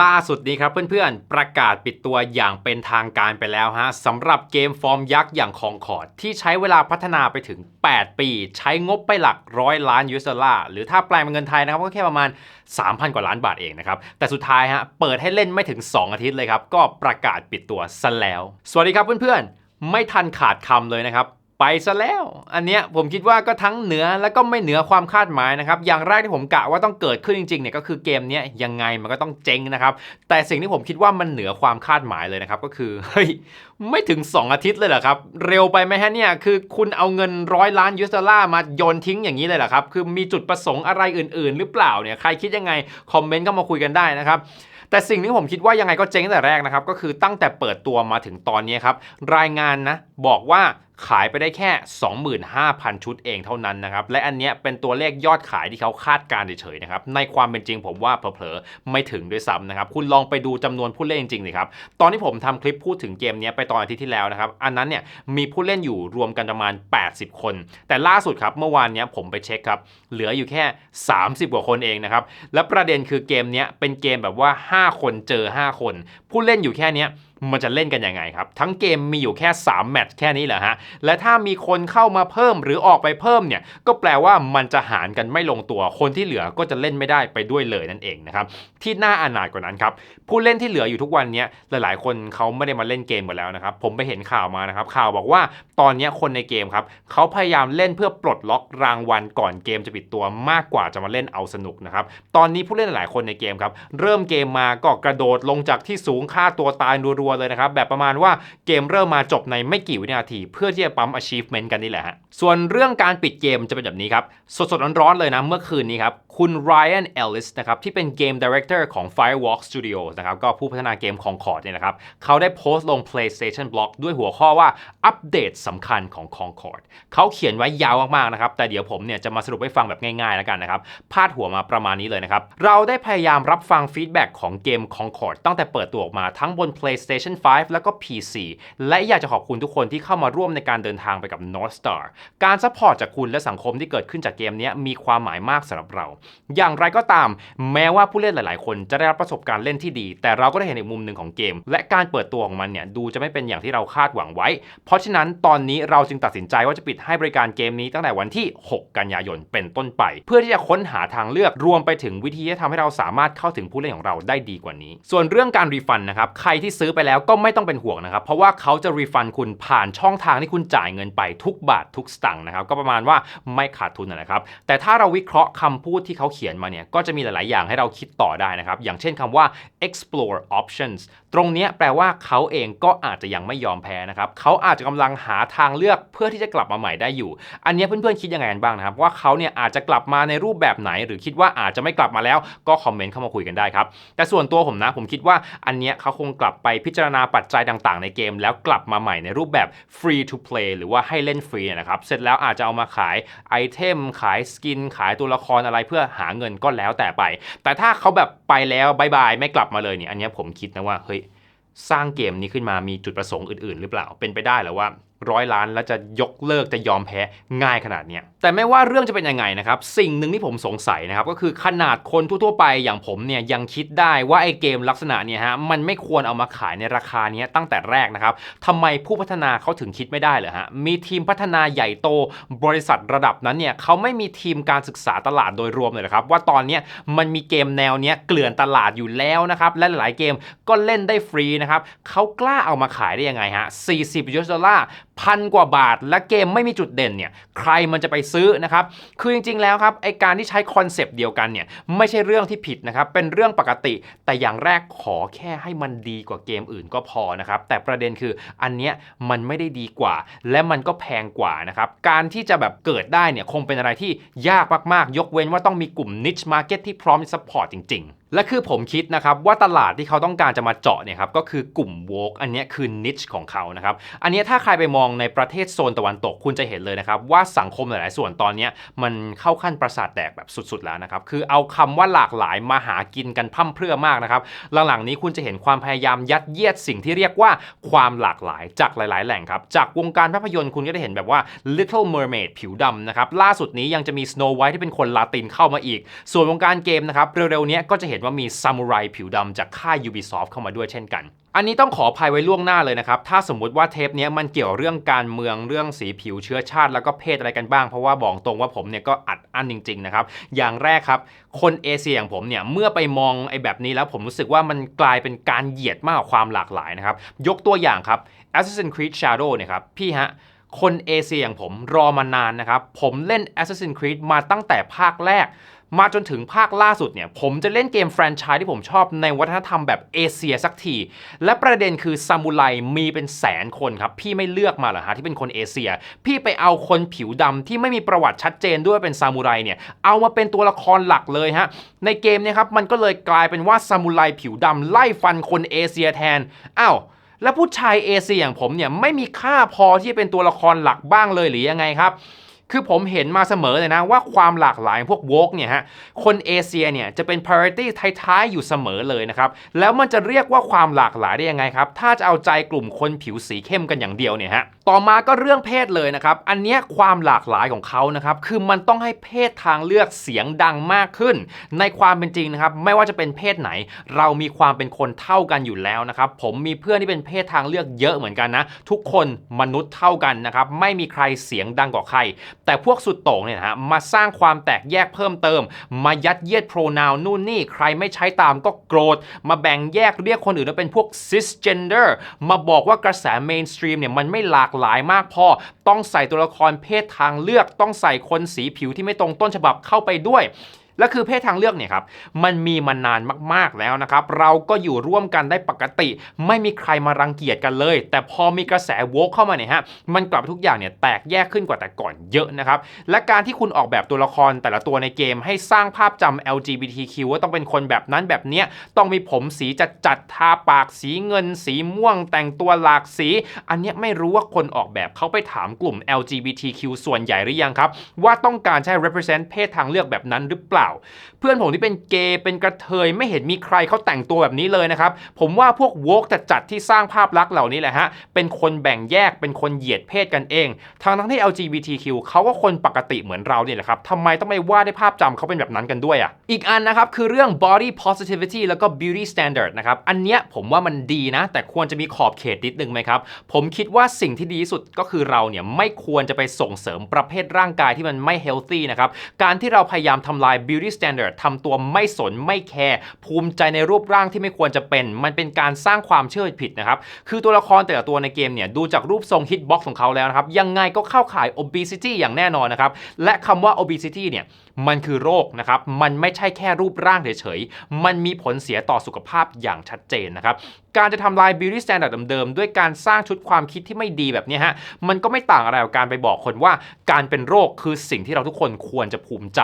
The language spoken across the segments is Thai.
ล่าสุดนี้ครับเพื่อนๆ ประกาศปิดตัวอย่างเป็นทางการไปแล้วฮะสำหรับเกมฟอร์มยักษ์อย่างคองคอร์ดที่ใช้เวลาพัฒนาไปถึง 8 ปี ใช้งบไปหลักร้อยล้านยูเอสดอลลาร์หรือถ้าแปลเป็นเงินไทยนะครับก็แค่ประมาณ 3,000 กว่าล้านบาทเองนะครับ แต่สุดท้ายฮะเปิดให้เล่นไม่ถึง 2 อาทิตย์เลยครับ ก็ประกาศปิดตัวซะแล้ว สวัสดีครับเพื่อนๆ ไม่ทันขาดคำเลยนะครับ ไปซะแล้ว อันเนี้ยผมคิดว่าก็ทั้งเหนือและก็ไม่เหนือความคาดหมายนะครับ อย่างแรกที่ผมกะว่าต้องเกิดขึ้นจริงๆเนี่ยก็คือเกมเนี้ยยังไงมันก็ต้องเจ๊งนะครับ แต่สิ่งที่ผมคิดว่ามันเหนือความคาดหมายเลยนะครับ ก็คือเฮ้ยไม่ถึง 2 อาทิตย์เลยเหรอครับ เร็วไปไหมฮะเนี่ยคือคุณเอาเงินร้อยล้านยูเอสดอลลาร์มาโยนทิ้งอย่างนี้เลยเหรอครับคือมีจุดประสงค์อะไรอื่น ๆ หรือเปล่าเนี่ยใครคิดยังไงคอมเมนต์เข้ามาคุยกันได้นะครับแต่สิ่งที่ผมคิดว่ายังไงก็เจ๊งตั้งแต่แรกนะครับก็คือตั้งแต่เปิดตัวมาถึงตอนนี้ครับรายงานนะบอกว่า ขายไปได้แค่ 25,000 ชุดเองเท่านั้นนะครับ และอันเนี้ยเป็นตัวเลขยอดขายที่เขาคาดการเฉยๆนะครับ ในความเป็นจริงผมว่าเผลอๆไม่ถึงด้วยซ้ำนะครับ คุณลองไปดูจำนวนผู้เล่นจริงๆสิครับ ตอนที่ผมทำคลิปพูดถึงเกมนี้ไปตอนอาทิตย์ที่แล้วนะครับ อันนั้นเนี่ยมีผู้เล่นอยู่รวมกันประมาณ 80 คน แต่ล่าสุดครับเมื่อวานเนี้ยผมไปเช็คครับเหลืออยู่แค่ 30 กว่าคนเองนะครับ และประเด็นคือเกมนี้เป็นเกมแบบว่า 5 คนเจอ 5 คน ผู้เล่นอยู่แค่เนี้ย มันจะเล่นกันยังไงครับ ทั้งเกมมีอยู่แค่ 3 แมตช์แค่นี้เหรอฮะ และถ้ามีคนเข้ามาเพิ่มหรือออกไปเพิ่มเนี่ย ก็แปลว่ามันจะหารกันไม่ลงตัว คนที่เหลือก็จะเล่นไม่ได้ไปด้วยเลยนั่นเองนะครับ ที่น่าอนาถกว่านั้นครับ ผู้เล่นที่เหลืออยู่ทุกวันนี้ยหลายๆ คนเขาไม่ได้มาเล่นเกมกันแล้วนะครับ ผมไปเห็นข่าวมานะครับ ข่าวบอกว่าตอนนี้คนในเกมครับเขาพยายามเล่นเพื่อปลดล็อกรางวัลก่อนเกมจะปิดตัวมากกว่าจะมาเล่นเอาสนุกนะครับ ตอนนี้ผู้เล่นหลายคนในเกมครับเริ่มเกมมาก็กระโดดลงจากที่สูงฆ่าตัวตายรัววเลยนะครับ แบบประมาณว่าเกมเริ่มมาจบในไม่กี่วินาที เพื่อที่จะปั๊ม achievement กันนี่แหละฮะส่วนเรื่องการปิดเกมจะเป็นแบบนี้ครับสดๆร้อนๆเลยนะเมื่อคืนนี้ครับ คุณ Ryan Ellis นะครับที่เป็นเกม Director ของ Firewalk Studios นะครับก็ผู้พัฒนาเกมของ Concord เนี่ยนะครับเขาได้โพสต์ลง PlayStation Blog ด้วยหัวข้อว่าอัปเดตสำคัญของ Concord เขาเขียนไว้ยาวมากๆนะครับแต่เดี๋ยวผมเนี่ยจะมาสรุปให้ฟังแบบง่ายๆแล้วกันนะครับพาดหัวมาประมาณนี้เลยนะครับ เราได้พยายามรับฟังฟีดแบ็กของเกม Concord ตั้งแต่เปิดตัวออกมาทั้งบน PlayStation 5 แล้วก็ PC และอยากจะขอบคุณทุกคนที่เข้ามาร่วมในการเดินทางไปกับ North Star การซัพพอร์ตจากคุณและสังคมที่เกิดขึ้นจากเกมนี้มีความหมายมากสำหรับเราอย่างไรก็ตาม แม้ว่าผู้เล่นหลายๆ คนจะได้รับประสบการณ์เล่นที่ดี แต่เราก็ได้เห็นอีกมุมหนึ่งของเกม และการเปิดตัวของมันเนี่ยดูจะไม่เป็นอย่างที่เราคาดหวังไว้ เพราะฉะนั้นตอนนี้เราจึงตัดสินใจว่าจะปิดให้บริการเกมนี้ตั้งแต่วันที่ 6 กันยายนเป็นต้นไป เพื่อที่จะค้นหาทางเลือกรวมไปถึงวิธีที่ทำให้เราสามารถเข้าถึงผู้เล่นของเราได้ดีกว่านี้ ส่วนเรื่องการรีฟันนะครับใครที่ซื้อไปแล้วก็ไม่ต้องเป็นห่วงนะครับเพราะว่าเขาจะรีฟันคุณผ่านช่องทางที่คุณจ่ายเงินไปทุกบาททุกสตางค์นะครับก็ประมาณว่าไม่ขาดทุนนะครับแต่ถ้าเราวิเคราะห์คำพูดที่เขาเขียนมาเนี่ยก็จะมีหลาย ๆ อย่างให้เราคิดต่อได้นะครับ อย่างเช่นคำว่า explore options ตรงนี้แปลว่าเขาเองก็อาจจะยังไม่ยอมแพ้นะครับเขาอาจจะกำลังหาทางเลือกเพื่อที่จะกลับมาใหม่ได้อยู่ อันนี้เพื่อนๆคิดยังไงกันบ้างนะครับ ว่าเขาเนี่ยอาจจะกลับมาในรูปแบบไหน หรือคิดว่าอาจจะไม่กลับมาแล้วก็คอมเมนต์เข้ามาคุยกันได้ครับ แต่ส่วนตัวผมนะผมคิดว่าอันนี้เขาคงกลับไปพิจารณาปัจจัยต่างๆ ในเกม แล้วกลับมาใหม่ในรูปแบบ free to play หรือว่าให้เล่นฟรีนะครับเสร็จแล้วอาจจะเอามาขายไอเทมขายสกิน ขายตัวละครอะไรเพื่อหาเงินก็แล้วแต่ไป แต่ถ้าเขาแบบไปแล้วบายบายไม่กลับมาเลยเนี่ยอันนี้ผมคิดนะว่าเฮ้ย สร้างเกมนี้ขึ้นมามีจุดประสงค์อื่น ๆ หรือเปล่าเป็นไปได้หรือว่าร้อยล้านแล้วจะยกเลิกจะยอมแพ้ง่ายขนาดเนี้ยแต่ไม่ว่าเรื่องจะเป็นยังไงนะครับสิ่งหนึ่งที่ผมสงสัยนะครับก็คือขนาดคนทั่วๆไปอย่างผมเนี่ยยังคิดได้ว่าไอ้เกมลักษณะเนี่ยฮะมันไม่ควรเอามาขายในราคานี้ตั้งแต่แรกนะครับทำไมผู้พัฒนาเขาถึงคิดไม่ได้เหรอฮะมีทีมพัฒนาใหญ่โตบริษัทระดับนั้นเนี่ยเขาไม่มีทีมการศึกษาตลาดโดยรวมเลยนะครับว่าตอนเนี้ยมันมีเกมแนวเนี้ยเกลื่อนตลาดอยู่แล้วนะครับและหลายเกมก็เล่นได้ฟรีนะครับเขากล้าเอามาขายได้ยังไงฮะ40ยูเอสดอลลาร์ พันกว่าบาท และเกมไม่มีจุดเด่นเนี่ยใครมันจะไปซื้อนะครับคือจริงๆแล้วครับไอการที่ใช้คอนเซปต์เดียวกันเนี่ยไม่ใช่เรื่องที่ผิดนะครับเป็นเรื่องปกติ แต่อย่างแรกขอแค่ให้มันดีกว่าเกมอื่นก็พอนะครับแต่ประเด็นคืออันเนี้ยมันไม่ได้ดีกว่า และมันก็แพงกว่านะครับการที่จะแบบเกิดได้เนี่ยคงเป็นอะไรที่ยากมากๆ ยกเว้นว่าต้องมีกลุ่ม niche market ที่พร้อมจะ support จริง ๆ และคือผมคิดนะครับว่าตลาดที่เขาต้องการจะมาเจาะเนี่ยครับก็คือกลุ่ม woke อันเนี้ยคือ niche ของเขานะครับอันเนี้ยถ้าใครไปมองในประเทศโซนตะวันตกคุณจะเห็นเลยนะครับว่าสังคมหลาย ๆ ส่วนตอนเนี้ยมันเข้าขั้นประสาทแดกแบบสุด ๆ แล้วนะครับคือเอาคำว่าหลากหลายมาหากินกันพร่ำเพรื่อมากนะครับหลัง ๆ นี้คุณจะเห็นความพยายามยัดเยียดสิ่งที่เรียกว่าความหลากหลายจากหลาย ๆ แหล่งครับจากวงการภาพยนตร์คุณก็ได้เห็นแบบว่า Little Mermaid ผิวดำนะครับล่าสุดนี้ยังจะมี Snow White ที่เป็นคนลาตินเข้ามาอีก ส่วนวงการเกมนะครับเร็ว ๆ นี้ก็จะเห็นนว่ามีซามูไรผิวดำจากค่าย Ubisoft เข้ามาด้วยเช่นกัน อันนี้ต้องขออภัยไว้ล่วงหน้าเลยนะครับ ถ้าสมมุติว่าเทปนี้มันเกี่ยวเรื่องการเมืองเรื่องสีผิวเชื้อชาติแล้วก็เพศอะไรกันบ้าง เพราะว่าบอกตรงว่าผมเนี่ยก็อัดอั้นจริงๆนะครับ อย่างแรกครับ คนเอเชียอย่างผมเนี่ยเมื่อไปมองไอ้แบบนี้แล้วผมรู้สึกว่ามันกลายเป็นการเหยียดมากกว่าความหลากหลายนะครับ ยกตัวอย่างครับ Assassin's Creed Shadow เนี่ยครับพี่ฮะคนเอเชียอย่างผมรอมานานนะครับ ผมเล่น Assassin's Creed มาตั้งแต่ภาคแรก มาจนถึงภาคล่าสุดเนี่ยผมจะเล่นเกมแฟรนไชส์ที่ผมชอบในวัฒนธรรมแบบเอเชียสักที และประเด็นคือซามูไรมีเป็นแสนคนครับ พี่ไม่เลือกมาเหรอฮะที่เป็นคนเอเชีย พี่ไปเอาคนผิวดำที่ไม่มีประวัติชัดเจนด้วยเป็นซามูไรเนี่ยเอามาเป็นตัวละครหลักเลยฮะในเกมเนี่ยครับมันก็เลยกลายเป็นว่าซามูไรผิวดำไล่ฟันคนเอเชียแทนอ้าวแล้วผู้ชายเอเชียอย่างผมเนี่ยไม่มีค่าพอที่จะเป็นตัวละครหลักบ้างเลยหรือยังไงครับ คือผมเห็นมาเสมอเลยนะว่าความหลากหลายพวกโวกเนี่ยฮะ คนเอเชียเนี่ยจะเป็น priority ท้ายๆ อยู่เสมอเลยนะครับ แล้วมันจะเรียกว่าความหลากหลายได้ยังไงครับ ถ้าจะเอาใจกลุ่มคนผิวสีเข้มกันอย่างเดียวเนี่ยฮะ ต่อมาก็เรื่องเพศเลยนะครับ อันเนี้ยความหลากหลายของเขานะครับ คือมันต้องให้เพศทางเลือกเสียงดังมากขึ้น ในความเป็นจริงนะครับ ไม่ว่าจะเป็นเพศไหน เรามีความเป็นคนเท่ากันอยู่แล้วนะครับ ผมมีเพื่อนที่เป็นเพศทางเลือกเยอะเหมือนกันนะ ทุกคนมนุษย์เท่ากันนะครับ ไม่มีใครเสียงดังกว่าใคร แต่พวกสุดโต่งเนี่ยนะฮะมาสร้างความแตกแยกเพิ่มเติม มายัดเยียดโปรนาวนู่นนี่ ใครไม่ใช้ตามก็โกรธ มาแบ่งแยกเรียกคนอื่นว่าเป็นพวก cisgender มาบอกว่ากระแส mainstream เนี่ยมันไม่หลากหลายมากพอ ต้องใส่ตัวละครเพศทางเลือก ต้องใส่คนสีผิวที่ไม่ตรงต้นฉบับเข้าไปด้วย และคือเพศทางเลือกเนี่ยครับมันมีมานานมากๆแล้วนะครับเราก็อยู่ร่วมกันได้ปกติ ไม่มีใครมารังเกียจกันเลย แต่พอมีกระแสโวกเข้ามาเนี่ยฮะมันกลับทุกอย่างเนี่ยแตกแยกขึ้นกว่าแต่ก่อนเยอะนะครับและการที่คุณออกแบบตัวละครแต่ละตัวในเกม ให้สร้างภาพจำ LGBTQ ว่าต้องเป็นคนแบบนั้นแบบเนี้ยต้องมีผมสีจัดจัดทาปากสีเงิน สีม่วง แต่งตัวหลากสี อันเนี้ยไม่รู้ว่าคนออกแบบเขาไปถามกลุ่ม LGBTQ ส่วนใหญ่หรือยังครับว่าต้องการใช้ represent เพศทางเลือกแบบนั้นหรือเปล่าเพื่อนผมที่เป็นเกย์เป็นกระเทยไม่เห็นมีใครเขาแต่งตัวแบบนี้เลยนะครับ ผมว่าพวกโวกจัดจัดที่สร้างภาพลักษณ์เหล่านี้แหละฮะ เป็นคนแบ่งแยกเป็นคนเหยียดเพศกันเองทางทั้งที่ LGBTQ เขาก็คนปกติเหมือนเราเนี่ยแหละครับทำไมต้องไปว่าได้ภาพจำเขาเป็นแบบนั้นกันด้วยอะอีกอันนะครับคือเรื่อง body positivity แล้วก็ beauty standard นะครับอันเนี้ยผมว่ามันดีนะ แต่ควรจะมีขอบเขตนิดนึงไหมครับผมคิดว่าสิ่งที่ดีที่สุดก็คือเราเนี่ยไม่ควรจะไปส่งเสริมประเภทร่างกายที่มันไม่ healthy นะครับการที่เราพยายามทำลาย beauty standard ทำตัวไม่สนไม่แคร์ภูมิใจในรูปร่างที่ไม่ควรจะเป็น มันเป็นการสร้างความเชื่อผิดนะครับคือตัวละครแต่ละตัวในเกมเนี่ยดูจากรูปทรง hitbox ของเขาแล้วนะครับยังไงก็เข้าข่าย obesity อย่างแน่นอนนะครับและคำว่า obesity เนี่ยมันคือโรคนะครับมันไม่ใช่แค่รูปร่างเฉยๆมันมีผลเสียต่อสุขภาพอย่างชัดเจนนะครับการจะทำลาย beauty standard เดิมๆ ด้วยการสร้างชุดความคิดที่ไม่ดีแบบนี้ฮะ มันก็ไม่ต่างอะไรกับการไปบอกคนว่าการเป็นโรคคือสิ่งที่เราทุกคนควรจะภูมิใจ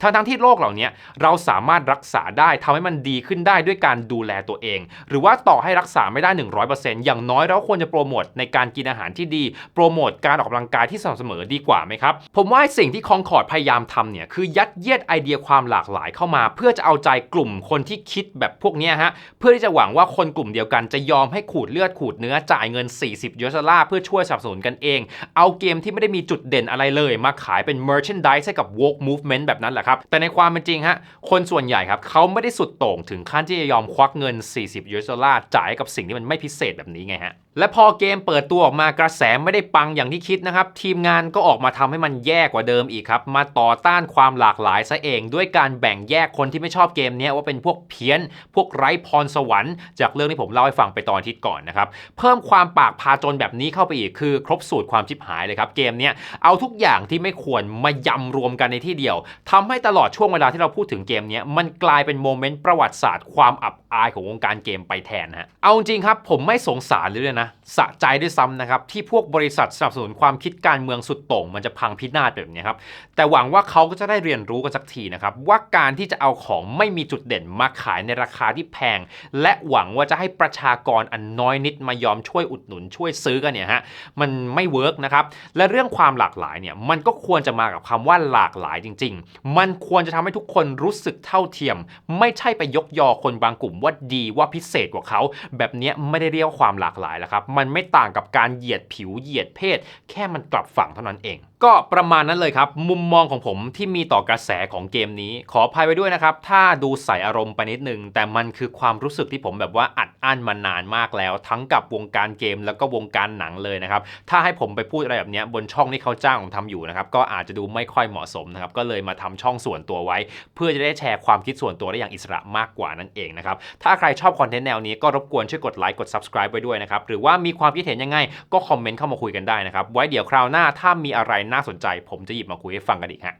ทั้งๆที่โรคเหล่านี้เราสามารถรักษาได้ทำให้มันดีขึ้นได้ด้วยการดูแลตัวเอง หรือว่าต่อให้รักษาไม่ได้ 100%อย่างน้อยเราควรจะโปรโมทในการกินอาหารที่ดี โปรโมทการออกกำลังกายที่สม่ำเสมอดีกว่าไหมครับ ผมว่าสิ่งที่คองคอร์ดพยายามทำเนี่ยคือยัดเยียดไอเดียความหลากหลายเข้ามา เพื่อจะเอาใจกลุ่มคนที่คิดแบบพวกนี้ฮะเพื่อที่จะหวังว่าคนกลุ่มเดียวกันจะยอมให้ขูดเลือดขูดเนื้อจ่ายเงิน 40 ยูเอสดอลาร์เพื่อช่วยสนับสนุนกันเอง เอาเกมที่ไม่ได้มีจุดเด่นอะไรเลย มาขายเป็น merchandise ให้กับ woke movement แบบนั้นแหละครับ แต่ในความเป็นจริงฮะ คนส่วนใหญ่ครับเขาไม่ได้สุดโต่งถึงขั้นที่จะยอมควักเงิน 40 ยูเอสดอลาร์จ่ายกับสิ่งที่มันไม่พิเศษแบบนี้ไงฮะและพอเกมเปิดตัวออกมากระแสไม่ได้ปังอย่างที่คิดนะครับ ทีมงานก็ออกมาทำให้มันแย่กว่าเดิมอีกครับ มาต่อต้านความหลากหลายซะเอง ด้วยการแบ่งแยกคนที่ไม่ชอบเกมนี้ว่าเป็นพวกเพี้ยน พวกไร้พรสวรรค์จากเรื่องที่ผมเล่าให้ฟังไปตอนอาทิตย์ก่อนนะครับเพิ่มความปากพาจนแบบนี้เข้าไปอีกคือ ครบสูตรความชิบหายเลยครับเกมเนี้ยเอาทุกอย่างที่ไม่ควรมายำรวมกันในที่เดียวทำให้ตลอดช่วงเวลาที่เราพูดถึงเกมเนี้ยมันกลายเป็นโมเมนต์ประวัติศาสตร์ความอับอายของวงการเกมไปแทนฮะเอาจริงครับผมไม่สงสารเลยนะสะใจด้วยซ้ำนะครับที่พวกบริษัทสนับสนุนความคิดการเมืองสุดโต่งมันจะพังพินาศแบบนี้ครับแต่หวังว่าเขาก็จะได้เรียนรู้กันสักทีนะครับว่าการที่จะเอาของไม่มีจุดเด่นมาขายในราคาที่แพง และหวังว่าจะให้ประประชากรอันน้อยนิดมายอมช่วยอุดหนุนช่วยซื้อกันเนี่ยฮะมันไม่เวิร์กนะครับและเรื่องความหลากหลายเนี่ยมันก็ควรจะมากับคำว่าหลากหลายจริง ๆ มันควรจะทำให้ทุกคนรู้สึกเท่าเทียม ไม่ใช่ไปยกยอคนบางกลุ่มว่าดีว่าพิเศษกว่าเขา แบบนี้ไม่ได้เรียกว่าความหลากหลายแล้วครับมันไม่ต่างกับการเหยียดผิวเหยียดเพศ แค่มันกลับฝั่งเท่านั้นเองก็ประมาณนั้นเลยครับ มุมมองของผมที่มีต่อกระแสของเกมนี้ ขออภัยไว้ด้วยนะครับ ถ้าดูใส่อารมณ์ไปนิดนึง แต่มันคือความรู้สึกที่ผมแบบว่าอัดอั้นมานานมากแล้ว ทั้งกับวงการเกมแล้วก็วงการหนังเลยนะครับ ถ้าให้ผมไปพูดอะไรแบบนี้บนช่องที่เขาจ้างผมทำอยู่นะครับ ก็อาจจะดูไม่ค่อยเหมาะสมนะครับ ก็เลยมาทำช่องส่วนตัวไว้ เพื่อจะได้แชร์ความคิดส่วนตัวได้อย่างอิสระมากกว่านั่นเองนะครับ ถ้าใครชอบคอนเทนต์แนวนี้ก็รบกวนช่วยกดไลค์กด subscribe ไว้ด้วยนะครับ หรือว่ามีความคิดเห็นยังไงก็คอมเมนต์เข้ามาคุยกันได้นะครับ ไว้เดี๋ยวคราวหน้าถ้ามีอะไรน่าสนใจ ผมจะหยิบมาคุยให้ฟังกันอีกฮะ